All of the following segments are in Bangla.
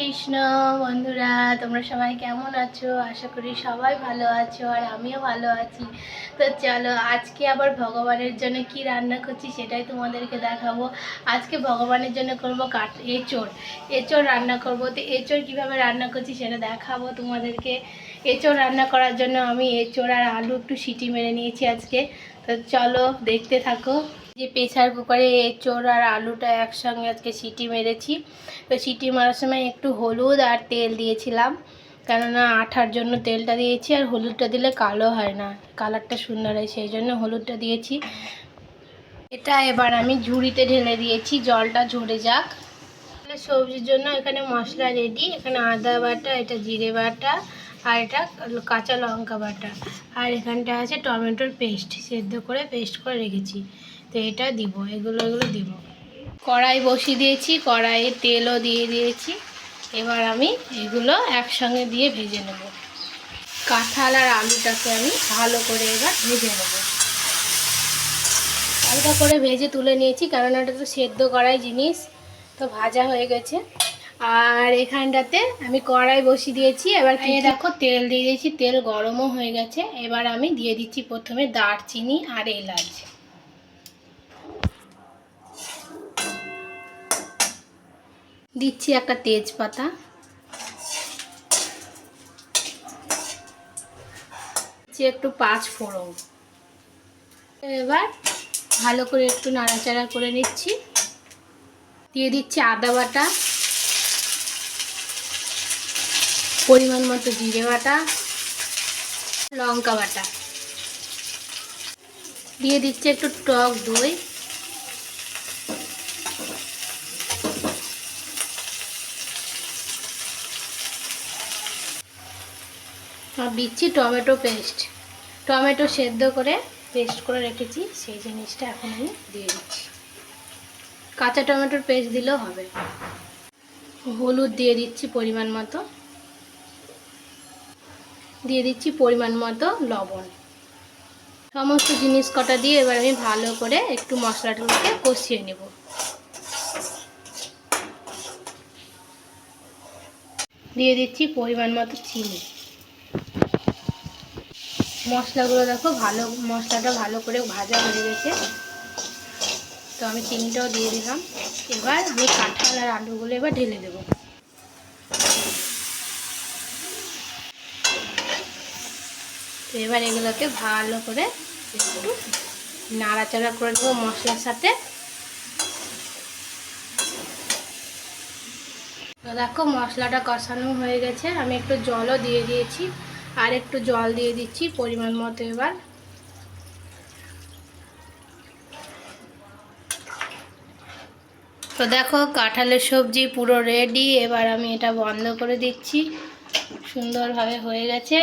কৃষ্ণ, বন্ধুরা, তোমরা সবাই কেমন আছো? আশা করি সবাই ভালো আছো আর আমিও ভালো আছি। তো চলো, আজকে আবার ভগবানের জন্য কি রান্না করছি সেটাই তোমাদেরকে দেখাবো। আজকে ভগবানের জন্য করব কাঠ, এঁচড়। এঁচড় রান্না করব। তো এঁচড় কীভাবে রান্না করছি সেটা দেখাবো তোমাদেরকে। এঁচড় রান্না করার জন্য আমি এঁচড় আর আলু একটু সিটি মেরে নিয়েছি আজকে। তো চলো, দেখতে থাকো। যে প্রেসার কুকারে এঁচড় আর আলুটা একসঙ্গে আজকে সিটি মেরেছি। তো সিটি মারার সময় একটু হলুদ আর তেল দিয়েছিলাম। কেননা আঠার জন্য তেলটা দিয়েছি আর হলুদটা দিলে কালো হয় না। কালারটা সুন্দর হয়, সেই জন্য হলুদটা দিয়েছি। এটা এবার আমি ঝুড়িতে ঢেলে দিয়েছি, জলটা ঝরে যাক। সবজির জন্য এখানে মশলা রেডি এখানে আদা বাটা, এটা জিরে বাটা আর এটা কাঁচা লঙ্কা বাটা। আর এখানটা আছে টমেটোর পেস্ট সেদ্ধ করে পেস্ট করে রেখেছি। তো এটা দিব এগুলো এগুলো দিব। কড়াই বসিয়ে দিয়েছি কড়াইয়ে তেলও দিয়ে দিয়েছি। এবার আমি এগুলো একসঙ্গে দিয়ে ভেজে নেব। কাঁঠাল আর আলুটাকে আমি ভালো করে এবার ভেজে নেব। হালকা করে ভেজে তুলে নিয়েছি কারণ এটা তো সেদ্ধ করাই জিনিস তো ভাজা হয়ে গেছে। আর এখানটাতে আমি কড়াই বসিয়ে দিয়েছি এবার খেয়ে দেখো তেল দিয়ে দিয়েছি তেল গরমও হয়ে গেছে। এবার আমি দিয়ে দিচ্ছি প্রথমে দারচিনি আর এলাচ। দিচ্ছি একটা তেজপাতা। দিচ্ছি একটু পাঁচ ফোড়ন। এবার ভালো করে একটু নাড়াচাড়া করে নিচ্ছি। দিয়ে দিচ্ছি আদা বাটা। পরিমাণ মতো জিরে বাটা। লঙ্কা বাটা। দিয়ে দিচ্ছি একটু টক দই। দিচ্ছি টমেটো পেস্ট। টমেটো সেদ্ধ করে পেস্ট করে রেখেছি, সেই জিনিসটা এখন আমি দিয়ে দিচ্ছি। কাঁচা টমেটোর পেস্ট দিলেও হবে। হলুদ দিয়ে দিচ্ছি পরিমাণ মতো। দিয়ে দিচ্ছি পরিমাণ মতো লবণ। সমস্ত জিনিস কটা দিয়ে এবার আমি ভালো করে একটু মশলাটাকে কষিয়ে নেব। দিয়ে দিচ্ছি পরিমাণ মতো চিনি। মশলাগুলো দেখো ভালো, মশলাটা ভালো করে ভাজা হয়ে গেছে। তো আমি চিনিটাও দিয়ে দিলাম। এবার আমি কাঁঠাল আর আলুগুলো এবার ঢেলে দেব। তো এবার এগুলোকে ভালো করে নাড়াচাড়া করে দেবো মশলার সাথে। দেখো মশলাটা কষানো হয়ে গেছে। আমি একটু জলও দিয়ে দিয়েছি। আর একটু জল দিয়ে দিচ্ছি, পরিমাণ মতো এবার। তো দেখো, কাঁঠালের সবজি পুরো রেডি এবার আমি এটা বন্ধ করে দিচ্ছি। সুন্দরভাবে হয়ে গেছে।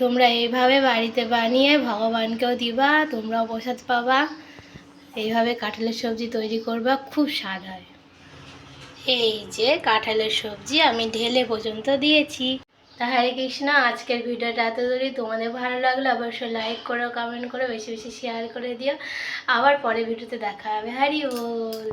তোমরা এইভাবে বাড়িতে বানিয়ে ভগবানকেও দিবা, তোমরাও প্রসাদ পাবা। এইভাবে কাঁঠালের সবজি তৈরি করবা, খুব স্বাদ হয়। এই যে কাঁঠালের সবজি আমি ঢেলে পর্যন্ত দিয়েছি। তা হরে কৃষ্ণ, আজকের ভিডিওটা এত দূরই তোমাদের ভালো লাগলে অবশ্যই লাইক করো কমেন্ট করো, বেশি বেশি শেয়ার করে দিও। আবার পরে ভিডিওতে দেখা হবে। হ্যারি বল।